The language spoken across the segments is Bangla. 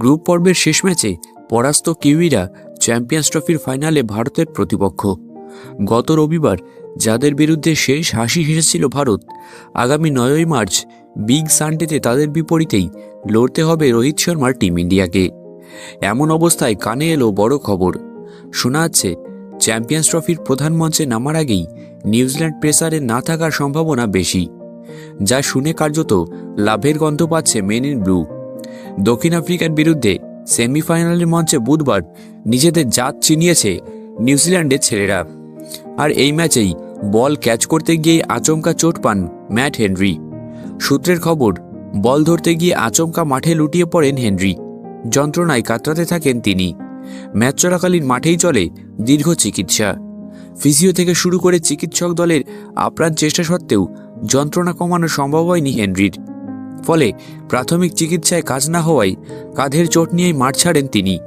গ্রুপ পর্বের শেষ ম্যাচে পরাস্ত কিউইরা চ্যাম্পিয়ন্স ট্রফির ফাইনালে ভারতের প্রতিপক্ষ। গত রবিবার যাদের বিরুদ্ধে শেষ হাসি হেসেছিল ভারত, আগামী নয়ই মার্চ বিগ সানডেতে তাদের বিপরীতেই লড়তে হবে রোহিত শর্মার টিম ইন্ডিয়াকে। এমন অবস্থায় কানে এলো বড় খবর। শোনা যাচ্ছে, চ্যাম্পিয়ন্স ট্রফির প্রধান মঞ্চে নামার আগেই নিউজিল্যান্ড প্রেসারে না থাকার সম্ভাবনা বেশি, যা শুনে কার্যত লাভের গন্ধ পাচ্ছে মেন ইন ব্লু। দক্ষিণ আফ্রিকার বিরুদ্ধে সেমিফাইনালের মঞ্চে বুধবার নিজেদের জাত চিনিয়েছে নিউজিল্যান্ডের ছেলেরা। আর এই ম্যাচেই বল ক্যাচ করতে গিয়ে আচমকা চোট পান ম্যাট হেনরি। সূত্রের খবর, বল ধরতে গিয়ে আচমকা মাঠে লুটিয়ে পড়েন হেনরি। যন্ত্রণায় কাতরাতে থাকেন তিনি। ম্যাচ চলাকালীন মাঠেই চলে দীর্ঘ চিকিৎসা। ফিজিও থেকে শুরু করে চিকিৎসক দলের আপ্রাণ চেষ্টা সত্ত্বেও যন্ত্রণা কমানো সম্ভব হয়নি হেনরির। ফলে প্রাথমিক চিকিৎসায় কাজ না হওয়ায় কাঁধের চোট নিয়েই মাঠ ছাড়েন তিনি।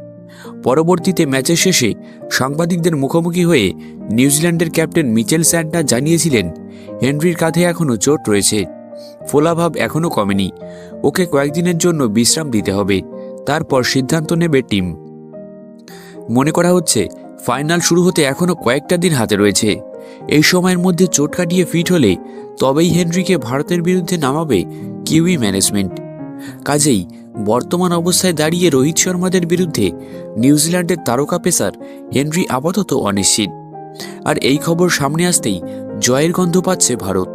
পরবর্তীতে ম্যাচের শেষে সাংবাদিকদের মুখোমুখি হয়ে নিউজিল্যান্ডের ক্যাপ্টেন মিচেল স্যান্টা জানিয়েছিলেন, হেনরির কাঁধে এখনও চোট রয়েছে। ফোলাভাব এখনও কমেনি। ওকে কয়েকদিনের জন্য বিশ্রাম দিতে হবে। তারপর সিদ্ধান্ত নেবে টিম। মনে করা হচ্ছে ফাইনাল শুরু হতে এখনও কয়েকটা দিন হাতে রয়েছে। এই সময়ের মধ্যে চোট কাটিয়ে ফিট হলে তবেই হেনরিকে ভারতের বিরুদ্ধে নামাবে কিউই ম্যানেজমেন্ট। কাজেই বর্তমান অবস্থায় দাঁড়িয়ে রোহিত শর্মাদের বিরুদ্ধে নিউজিল্যান্ডের তারকা পেসার হেনরি আপাতত অনিশ্চিত। আর এই খবর সামনে আসতেই জয়ের গন্ধ পাচ্ছে ভারত।